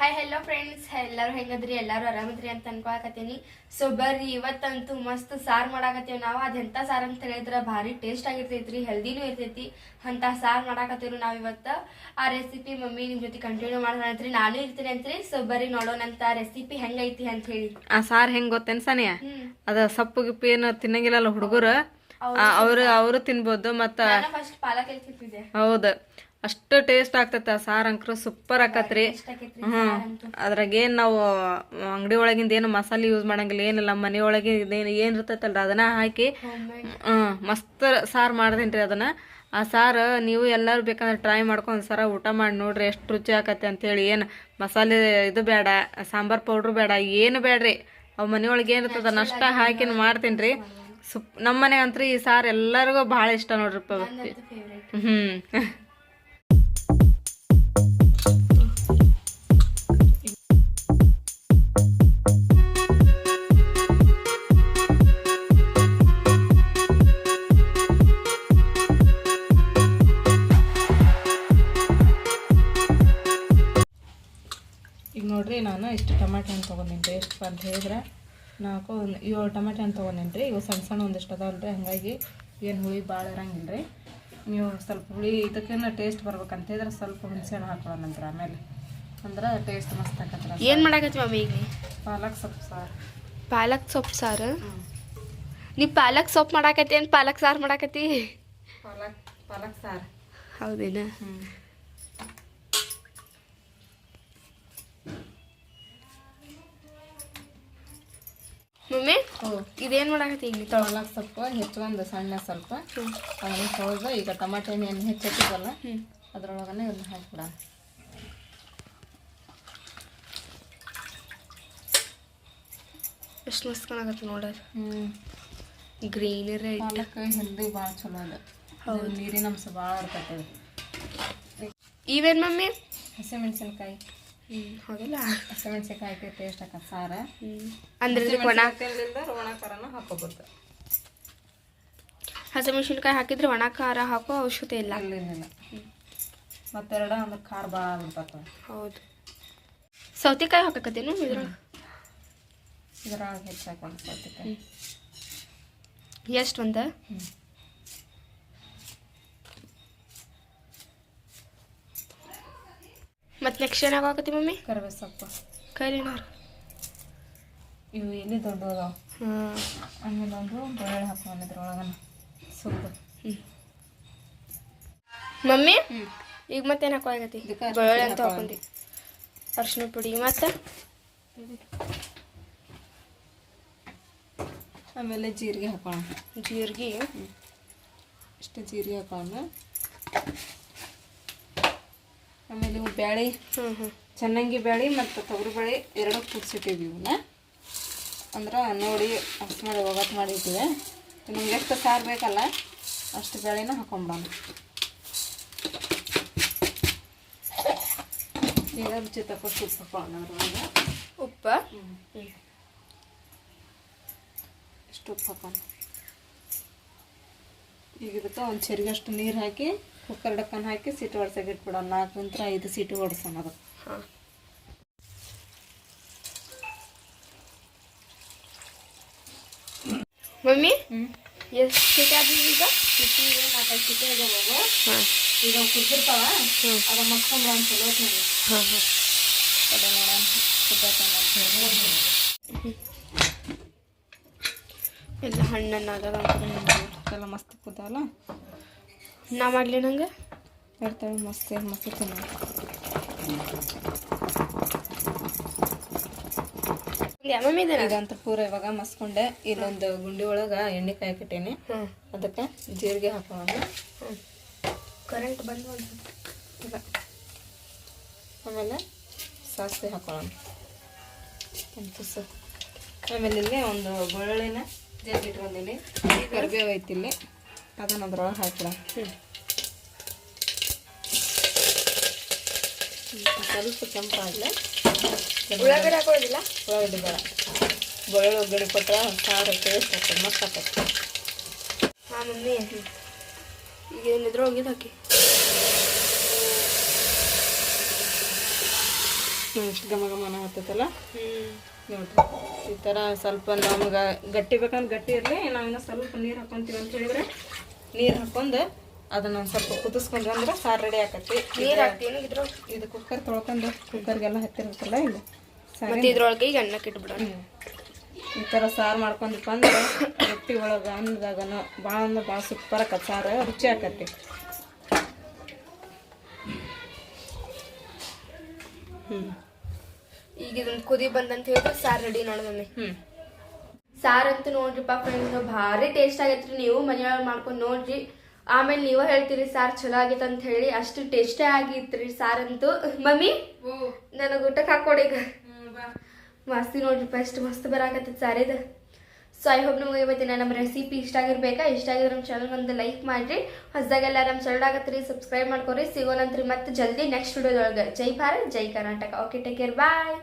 Hi hello friends ಎಲ್ಲರೂ ಹೆಂಗದ್ರಿ? ಎಲ್ಲರೂ ಆರಾಮದ್ರಿ ಅಂತ ಅನ್ಕೊಳಕತ್ತೀನಿ. ಸೊ ಬರ್ರಿ ಇವತ್ತಂತೂ ಮಸ್ತ್ ಸಾರು ಮಾಡಾಕತ್ತೀವಿ ನಾವು. ಅದೆಂತ ಸಾರು ಅಂತ ಹೇಳಿದ್ರೆ ಭಾರಿ ಟೇಸ್ಟ್ ಆಗಿರ್ತೈತ್ರಿ ಹೆಲ್ದಿನೂ ಇರ್ತೈತಿ. ಅಂತ ಸಾರು ಮಾಡಾಕತ್ತೀವಿ ನಾವು ಇವತ್ತು. ಆ ರೆಸಿಪಿ ಮಮ್ಮಿ ನಿಮ್ಮ ಜೊತೆ ಕಂಟಿನ್ಯೂ ಮಾಡೋಣ ನಾನು ಇರ್ತೀನಿ ಅಂತ್ರಿ. ಸೊ ಬರ್ರಿ ನೋಡೋಣಂತ ರೆಸಿಪಿ ಹೆಂಗೈತಿ ಅಂತ ಹೇಳಿ. ಆ ಸಾರು ಹೆಂಗ್ ಗೊತ್ತೇನ್ಸಾನೆ ಅದ ಸೊಪ್ಪು ಗಿಪ್ಪು ಏನು ತಿನ್ನಂಗಿಲ್ಲಲ್ಲ ಹುಡುಗರು. ಅವರು ಅವರು ತಿನ್ಬೋದು ಮತ್ತ ಫಸ್ಟ್ ಪಾಲಕ್ ಎಲ್ತಿದ್ದೆ ಹೌದು. ಅಷ್ಟು ಟೇಸ್ಟ್ ಆಗ್ತೈತೆ ಆ ಸಾರ್ ಅಂಕ್ರು ಸೂಪರ್ ಆಕತ್ರಿ ಹ್ಞೂ ಅದ್ರಾಗೇನು ಏನ್ ನಾವು ಅಂಗಡಿ ಒಳಗಿಂದ ಏನು ಮಸಾಲೆ ಯೂಸ್ ಮಾಡಂಗಿಲ್ಲ ಏನಿಲ್ಲ ಮನೆ ಒಳಗೆ ಇದೇನು ಏನ್ ಇರ್ತೈತಲ್ರ ಅದನ್ನ ಹಾಕಿ. ಹ್ಞೂ ಮಸ್ತ್ ಸಾರ್ ಮಾಡ್ದೇನ್ರಿ ಅದನ್ನ. ಆ ಸಾರು ನೀವು ಎಲ್ಲರೂ ಬೇಕಂದ್ರೆ ಟ್ರೈ ಮಾಡ್ಕೊಂಡು ಸರ ಊಟ ಮಾಡಿ ನೋಡ್ರಿ ಎಷ್ಟು ರುಚಿ ಆಕತ್ತೆ ಅಂತೇಳಿ. ಏನು ಮಸಾಲೆ ಇದು ಬೇಡ ಸಾಂಬಾರ್ ಪೌಡ್ರ್ ಬೇಡ ಏನು ಬೇಡ್ರಿ. ಅವು ಮನೆಯೊಳಗೆ ಏನು ಇರ್ತದ ಅಷ್ಟ ಹಾಕಿ ಮಾಡ್ತೀನಿ ರೀ ಸುಪ್ ನಮ್ಮ ಮನೆಗೆ ಅಂತ್ರಿ ಈ ಸಾರು ಎಲ್ಲರಿಗೂ ಭಾಳ ಇಷ್ಟ ನೋಡ್ರಿಪ್ಪ ನಂದಂತೂ ಇಷ್ಟು ಟಮಾಟೆ ಹಣ್ಣು ತೊಗೊಂಡಿನಿ ಎಷ್ಟು ಅಂತ ಹೇಳಿದ್ರೆ ನಾಲ್ಕು ಒಂದು ಏಳು ಟಮಾಟೆ ಹಣ್ಣು ತೊಗೊಂಡಿನಿ ರೀ. ಇವು ಸಣ್ಣ ಸಣ್ಣ ಒಂದಿಷ್ಟು ಅದಾವಲ್ಲ ರೀ ಹಾಗಾಗಿ ಏನು ಹುಳಿ ಭಾಳ ಇರಂಗಿಲ್ಲ ರೀ. ನೀವು ಸ್ವಲ್ಪ ಹುಳಿ ಇದಕ್ಕೇನ ಟೇಸ್ಟ್ ಬರ್ಬೇಕಂತ ಹೇಳಿದ್ರೆ ಸ್ವಲ್ಪ ಹುಣಸೆ ಹಣ್ಣು ಹಾಕೊಳ್ಳೋ ನಂತರ ಆಮೇಲೆ. ಅಂದ್ರೆ ಟೇಸ್ಟ್ ಮಸ್ತ್ ಆಕತ್ರ ಏನು ಮಾಡಾಕತ್ತಿ ಮಮ್ಮಿ ಈಗ ಪಾಲಕ್ ಸೊಪ್ಪು ಸಾರು. ಪಾಲಕ್ ಸೊಪ್ಪು ಸಾರು? ನೀ ಪಾಲಕ್ ಸೊಪ್ಪು ಮಾಡಾಕತ್ತಿ ಏನು ಪಾಲಕ್ ಸಾರು ಮಾಡಾಕತ್ತಿ? ಪಾಲಕ್ ಪಾಲಕ್ ಸಾರು. ಹೌದೇನಾ? ಹ್ಞೂ ಇದೇನ್ ಮಾಡಾಕತ್ತಿ ಈಗ ನೀ? ಸ್ವಲ್ಪ ಹೆಚ್ಚೊಂದು ಸಣ್ಣ ಸ್ವಲ್ಪ. ಅದನ್ನು ತೊಳೆದು ಈಗ ಟಮಾಟೆ ಹಣ್ಣು ಹೆಚ್ಚಿಟ್ಟಿದ್ದಲ್ಲ ಹ್ಮ್. ಅದ್ರೊಳಗನೆ ಇದನ್ನ ಹಾಕ್ಬಿಡ ಎಷ್ಟು ಮಸ್ಕೊಳಕತ್ತೆ ನೋಡೋದು ಹ್ಞೂ ಗ್ರೀನರಿ ಐತಿ. ಪಾಲಕ್ ಹೆಲ್ದಿ ಭಾಳ ಚಲೋ ಅದ. ಹೌದು. ನೀರಿನ ಅಂಶ ಭಾಳ ಇರ್ತೈತೆ ಇವೇನ್ ಮಮ್ಮಿ? ಹಸಿಮೆಣಸಿನ್ಕಾಯಿ. ಹ್ಮ್ ಹೌದಲ್ಲ ಹಸಿಮೆಣ್ಸಿನ್ಕಾಯಿ ಹಾಕಿ ಟೇಸ್ಟ್ ಆಕತ್ ಸಾರ. ಅಂದ್ರೆ ಇದಕ್ಕೆ ಒಣ ಒಣ ಖಾರನ ಹಾಕೋಬೋದು ಹಸಿಮೆಣ್ಸಿನ್ಕಾಯಿ ಹಾಕಿದ್ರೆ ಒಣ ಖಾರ ಹಾಕೋ ಅವಶ್ಯಕತೆ ಇಲ್ಲ. ಇಲ್ಲಿಲ್ಲ ಮತ್ತೆರಡ ಅಂದ್ರೆ ಖಾರ ಭಾಳ ಆಗ್ಬಿಡ್ತೈತೆ. ಹೌದು. ಸೌತೆಕಾಯಿ ಹಾಕಕತ್ತೇನು ಇದ್ರೊಳಗೆ ಇದ್ರೊಳಗೆ ಹೆಚ್ಚು ಹಾಕೊಂಡು ಸೌತೆಕಾಯಿ. ಎಷ್ಟು ಒಂದ? ಮತ್ತೆ ನೆಕ್ಸ್ಟ್ ಏನಾಗ ಹಾಕತಿ ಮಮ್ಮಿ? ಕರಿಬೇವು ಸೊಪ್ಪು ಕೈಲೇನಾರು. ಇವು ಎಲ್ಲಿ ದೊಡ್ಡ ಹ್ಞೂ ಆಮೇಲೆ ಒಂದು ಬೆಳ್ಳುಳ್ಳಿ ಹಾಕೊಂಡು ಇದ್ರೊಳಗನ ಸುಲ್ದು ಮಮ್ಮಿ? ಈಗ ಮತ್ತೆ ಹಾಕೋಆಗತ್ತಿ ಇದಕ್ಕೆ ಅರ್ಶಿಣ ಬೆಳ್ಳುಳ್ಳಿ ಅಂತ ಹಾಕೊಂಡಿ. ಅರ್ಶಿನ ಪುಡಿ. ಮತ್ತೆ? ಆಮೇಲೆ ಜೀರಿಗೆ ಹಾಕೋಣ. ಜೀರಿಗೆ? ಇಷ್ಟು ಜೀರಿಗೆ ಹಾಕೋಣ. ಆಮೇಲೆ ಇವು ಬ್ಯಾಳಿ. ಚೆನ್ನಾಗಿ ಬ್ಯಾಳಿ ಮತ್ತು ತೊಗರಿ ಬೇಳೆ ಎರಡು ಕೂಡಿಸಿಟ್ಟಿವಿ ಇವನ್ನ ಅಂದ್ರೆ ನೋಡಿ ಅಷ್ಟು ಮಾಡಿ ಒಗಟ್ಟು ಮಾಡಿಟ್ಟಿವೆ. ನಿಮ್ಗೆ ಎಷ್ಟು ಸಾರು ಬೇಕಲ್ಲ ಅಷ್ಟು ಬೇಳೆನ ಹಾಕೊಂಬಾನು ಈಗ ರುಚಿ ತಕ್ಕಷ್ಟು ಉಪ್ಪು ಉಪ್ಪ? ಎಷ್ಟು ಇಷ್ಟು ಉಪ್ಪು ಹಾಕೋಣ. ಈಗ ಇದಕ್ಕೆ ಒಂದು ಚೆರಿಗಷ್ಟು ನೀರು ಹಾಕಿ ಕುಕ್ಕರ್ ಡಕ್ಕನ್ ಹಾಕಿ ಸೀಟು ಹೊಡ್ಸಕ್ಕೆ ಇಟ್ಬಿಡೋಣ. ನಾಲ್ಕರಿಂದ ಐದು ಸೀಟು ಹೊಡ್ಸೋಣ ಅದು. ಹಾಂ. ಮಮ್ಮಿ ಎಷ್ಟು ಸೀಟ್ ಆದ್ವಿ ಈಗ? ಸಿಟ್ಟಿಗೆ ನಾಲ್ಕೈದು ಸೀಟು ಇದಾವೆ ಹಾಂ. ಈಗ ಹ್ಞೂ ಅದ ಮಕ್ಕಂಬ್ರ ಅಂತ ಚಲೋ. ಹಾಂ ಹಾಂ. ಅದ ನೋಡೋಣ. ಎಲ್ಲ ಹಣ್ಣನ್ನು ಆಗಲ್ಲ ಎಲ್ಲ ಮಸ್ತ್ ಕುದ್ದಾವಲ್ಲ. ನಾ ಮಾಡಲಿ ನಂಗೆ? ಬರ್ತವೆ ಮಸ್ತ್ ಮಸ್ತ್ ಇದೇನ ಇದಂತ ಪೂರ ಇವಾಗ ಮಸ್ಕೊಂಡೆ. ಇಲ್ಲೊಂದು ಗುಂಡಿ ಒಳಗೆ ಎಣ್ಣೆ ಕಾಯ್ಕಿಟ್ಟೇನೆ ಅದಕ್ಕೆ ಜೀರಿಗೆ ಹಾಕೋಣ. ಕರೆಂಟ್ ಬಂದು ಆಮೇಲೆ ಸಾಸಿವೆ ಹಾಕೋಣ. ಆಮೇಲೆ ಇಲ್ಲಿ ಒಂದು ಬೆಳ್ಳುಳ್ಳಿನ ಜೀರಿಗೆ ಇಟ್ಕೊಂಡಿನಿ ಕರಿಬೇವು ಐತಿ ಇಲ್ಲಿ ಅದನ್ನ ಅದ್ರೊಳಗೆ ಹಾಕಿಡ ಸ್ವಲ್ಪ ಕೆಂಪಾಗಲಿ ಉಳ್ಳಾಗಡ್ಡೆ ಹಾಕೊಳ್ಳೋದಿಲ್ಲ? ಉಳ್ಳಾಗಡ್ಡೆ ಬೇಡ. ಬೆಳ್ಳುಳ್ಳಿ ಒಗ್ಗರಣೆ ಕೊಟ್ಟರೆ ಸಾರು ಟೇಸ್ಟ್ ಆಗ್ತದೆ ಮಸ್ತ್ ಆಗ್ತದೆ ಹಾಂ ಮಮ್ಮಿ. ಈಗ ಏನಿದ್ರು ಹೋಗಿದ್ದು ಹಾಕಿ ಎಷ್ಟು ಘಮ ಘಮನ ಹತ್ತೈತಲ್ಲ? ನೋಡ್ರಿ. ಈ ಥರ ಸ್ವಲ್ಪ ನಮ್ಗೆ ಗಟ್ಟಿ ಬೇಕಂದ್ರೆ ಗಟ್ಟಿ ಇರಲಿ ನಾವಿನ್ನು ಸ್ವಲ್ಪ ನೀರು ಹಾಕ್ಕೊಂತೀವಿ ಅಂತ ಹೇಳಿದ್ರೆ ನೀರು ಹಾಕ್ಕೊಂಡು ಅದನ್ನ ಒಂದು ಸ್ವಲ್ಪ ಕುದಿಸ್ಕೊಂಡ್ವಿ ಅಂದ್ರೆ ಸಾರು ರೆಡಿ ಆಕತಿ. ನೀರು ಹಾಕ್ತೀನಿ ಇದ್ರ ಇದು ಕುಕ್ಕರ್ ತೊಳ್ಕೊಂಡು ಕುಕ್ಕರ್ಗೆಲ್ಲ ಹತ್ತಿರ್ಬೇಕಲ್ಲ ಇಲ್ಲ ಮತ್ತೆ ಇದ್ರೊಳಗೆ ಈಗ ಅನ್ನಕ್ಕೆ ಇಟ್ಬಿಡೋಣ. ಈ ಥರ ಸಾರು ಮಾಡ್ಕೊಂಡಪ್ಪ ಅಂದ್ರೆ ರೊಟ್ಟಿ ಒಳಗೆ ಅನ್ನದಾಗನ ಭಾಳ ಅಂದ್ರೆ ಭಾಳ ಸೂಪರ್ ಆಕತ್ ಸಾರು ರುಚಿ ಆಕತಿ ಹ್ಞೂ ಈಗ ಇದೊಂದು ಕುದಿ ಬಂದಂತ ಹೇಳಿದ್ರೆ ಸಾರು ರೆಡಿ ನೋಡ ಮಮ್ಮಿ. ಹ್ಞೂ ಸಾರ್ ಅಂತೂ ನೋಡ್ರಿಪ್ಪ ಫ್ರೆಂಡ್ಸ್ ಭಾರಿ ಟೇಸ್ಟ್ ಆಗೈತ್ರಿ ನೀವು ಮನೆಯೊಳಗೆ ಮಾಡ್ಕೊಂಡು ನೋಡ್ರಿ. ಆಮೇಲೆ ನೀವು ಹೇಳ್ತೀರಿ ಸಾರ್ ಚಲೋ ಆಗೈತೆ ಅಂತ ಹೇಳಿ. ಅಷ್ಟು ಟೇಸ್ಟೇ ಆಗಿತ್ರಿ ಸಾರ್ ಅಂತೂ. ಮಮ್ಮಿ ನನಗೆ ಊಟಕ್ಕೆ ಹಾಕೊಡಿ ಈಗ. ಮಸ್ತಿ ನೋಡ್ರಿಪ್ಪ ಫಸ್ಟ್ ಮಸ್ತ್ ಬರಾಕತ್ತೈತೆ ಸಾರ್ ಇದು. ಸೊ ಐ ಹೋಪ್ ನಿಮ್ಗೆ ಇವತ್ತಿನ ನಮ್ಮ ರೆಸಿಪಿ ಇಷ್ಟ ಆಗಿರ್ಬೇಕಾ? ಇಷ್ಟ ಆಗಿದ್ರೆ ನಮ್ಮ ಚಾನಲ್ ಒಂದು ಲೈಕ್ ಮಾಡಿರಿ. ಹೊಸದಾಗೆಲ್ಲ ನಮ್ಮ ಚಾನಲ್ ಆಗತ್ತೀ ಸಬ್ಸ್ಕ್ರೈಬ್ ಮಾಡ್ಕೊರಿ. ಸಿಗೋಣಂತ್ರಿ ಮತ್ತೆ ಜಲ್ದಿ ನೆಕ್ಸ್ಟ್ ವಿಡಿಯೋದೊಳಗೆ ಜೈ ಭಾರತ್ ಜೈ Karnataka. Okay take care bye